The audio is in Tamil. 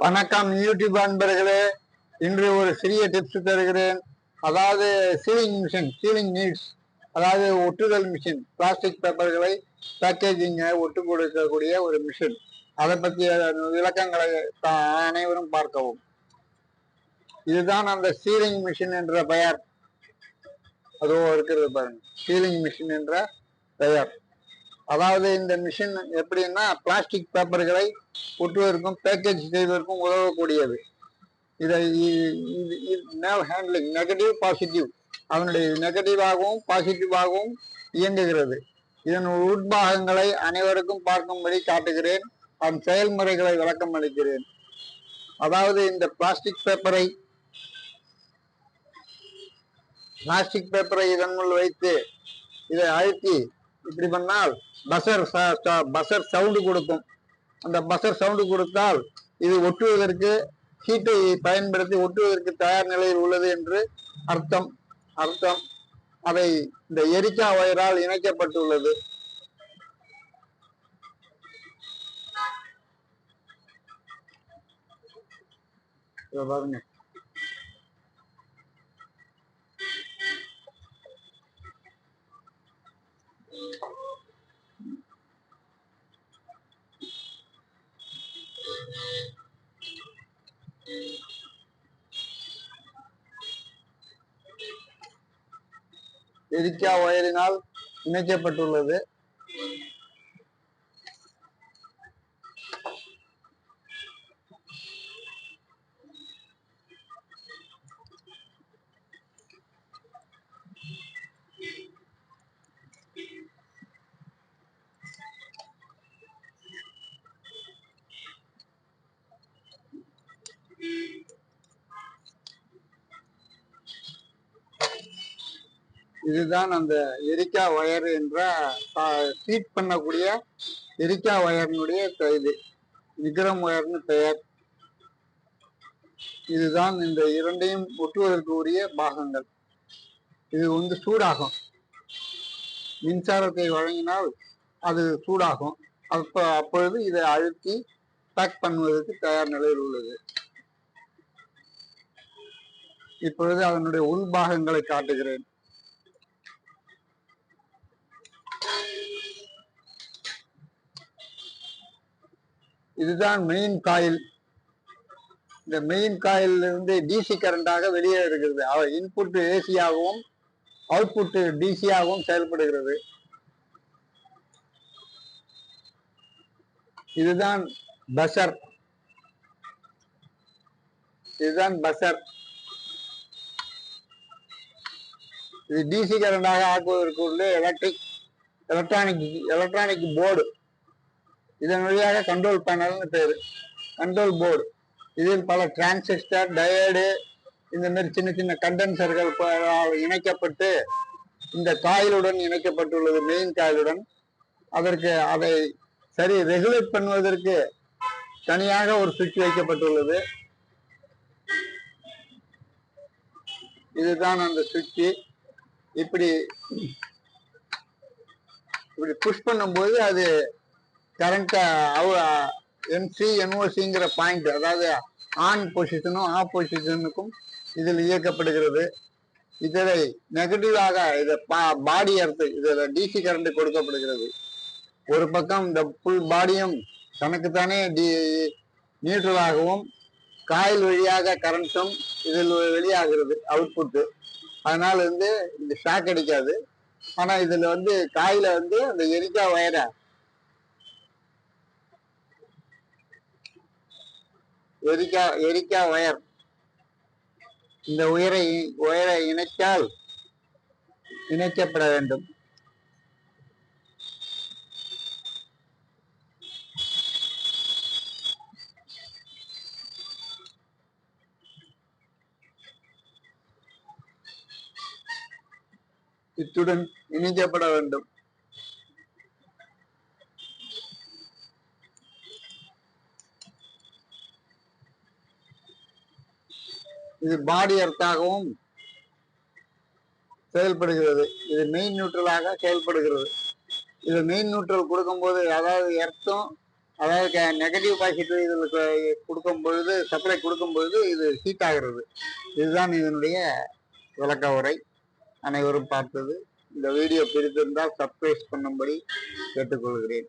வணக்கம் யூடியூப் அன்பர்களே. இன்று ஒரு சிறிய டிப்ஸ் தருகிறேன். அதாவது சீலிங் மிஷின் சீலிங் நீட்ஸ் அதாவது ஒட்டுதல் மிஷின் பிளாஸ்டிக் பேப்பர்களை பேக்கேஜிங்கை ஒட்டு கொடுக்கக்கூடிய ஒரு மிஷின் அதை பற்றிய விளக்கங்களை அனைவரும் பார்க்கவும். இதுதான் அந்த சீலிங் மிஷின் என்ற பெயர். அதுவும் இருக்கிறது பாருங்க. சீலிங் மிஷின் என்ற பெயர். அதாவது இந்த மிஷின் எப்படின்னா பிளாஸ்டிக் பேப்பர்களை ஒட்டுவதற்கும் பேக்கேஜ் செய்வதற்கும் உதவக்கூடியது. இதை மேல் ஹேண்ட்லிங் நெகட்டிவ் பாசிட்டிவ் அதனுடைய நெகட்டிவாகவும் பாசிட்டிவாகவும் இயங்குகிறது. இதன் உட்பாகங்களை அனைவருக்கும் பார்க்கும்படி காட்டுகிறேன். அதன் செயல்முறைகளை விளக்கம் அளிக்கிறேன். அதாவது இந்த பிளாஸ்டிக் பேப்பரை பிளாஸ்டிக் பேப்பரை இதனுள் வைத்து இதை அழுத்தி இப்படி பண்ணால் பசர் பசர் சவுண்டு கொடுக்கும். அந்த பசர் சவுண்டு கொடுத்தால் இது ஒட்டுவதற்கு ஹீட்டை பயன்படுத்தி ஒட்டுவதற்கு தயார் நிலையில் உள்ளது என்று அர்த்தம். அர்த்தம். அதை இந்த எரிக்கா வயரால் இணைக்கப்பட்டுள்ளது. பாருங்க. எரிக்கா ஒயரினால் இணைக்கப்பட்டுள்ளது? இதுதான் அந்த எரிக்கா ஒயர் என்ற ஹீட் பண்ணக்கூடிய எரிக்கா ஒயர்னுடைய இது விக்ரம் வயர்னு பெயர். இதுதான் இந்த இரண்டையும் ஒட்டுவதற்கு உரிய பாகங்கள். இது வந்து சூடாகும். மின்சாரத்தை வழங்கினால் அது சூடாகும். அப்போ அப்பொழுது இதை அழுத்தி பேக் பண்ணுவதற்கு தயார் நிலையில் உள்ளது. இப்பொழுது அதனுடைய உள்பாகங்களை காட்டுகிறேன். இதுதான் மெயின் காயில் இந்த மெயின் காயில் இருந்து டிசி கரண்டாக வெளியே இருக்கிறது இன்புட் ஏசியாகவும் அவுட்புட்டு டிசியாகவும் செயல்படுகிறது. இதுதான் பசர் இதுதான் பசர் இது டிசி கரண்டாக ஆக்குவதற்கு உள்ள எலக்ட்ரிக் எலக்ட்ரானிக் எலக்ட்ரானிக் போர்டு இதன் வழியாக கண்ட்ரோல் பேனல்னு பேர். கண்ட்ரோல் போர்டு இதில் பல டிரான்சிஸ்டர் டயோடு இந்த மாதிரி சின்ன சின்ன கண்டென்சர்கள் இணைக்கப்பட்டு இந்த காயிலுடன் இணைக்கப்பட்டுள்ளது மெயின் காயிலுடன் அதற்கு அதை சரி ரெகுலேட் பண்ணுவதற்கு தனியாக ஒரு சுவிட்ச் வைக்கப்பட்டுள்ளது. இதுதான் அந்த சுவிட்ச் இப்படி இப்படி புஷ் பண்ணும்போது அது கரண்ட்டு அவ என்சி என்ஓசிங்கிற பாயிண்ட் அதாவது ஆன் பொசிஷனும் ஆஃப் பொசிஷனுக்கும் இதில் இயக்கப்படுகிறது. இதில் நெகட்டிவாக இதை பாடி அர்த்து இதில் டிசி கரண்ட் கொடுக்கப்படுகிறது. ஒரு பக்கம் இந்த ஃபுல் பாடியும் தனக்குத்தானே டி நியூட்ரலாகவும் காயில் வழியாக கரண்ட்டும் இதில் வெளியாகிறது அவுட்புட்டு அதனால வந்து இந்த ஷாக் அடிக்காது. ஆனால் இதில் வந்து காயில் வந்து அந்த எரிக்கா வயரை எரிக்கா எரிக்கா ஒயர் இந்த உயரை உயரை இணைத்தால் இணைக்கப்பட வேண்டும். இத்துடன் இணைக்கப்பட வேண்டும். இது பாடி எர்த்தாகவும் செயல்படுகிறது. இது மெயின் நியூட்ரலாக செயல்படுகிறது. இது மெயின் நியூட்ரல் கொடுக்கும்போது அதாவது எர்த்தும் அதாவது நெகட்டிவ் பாசிட்டிவ் இதில் கொடுக்கும் பொழுது சப்ளை கொடுக்கும் பொழுது இது ஹீட் ஆகிறது. இதுதான் இதனுடைய விளக்க உரை. அனைவரும் பார்த்தது. இந்த வீடியோ பிடித்திருந்தால் சப்ஸ்கிரைப் பண்ணும்படி கேட்டுக்கொள்கிறேன்.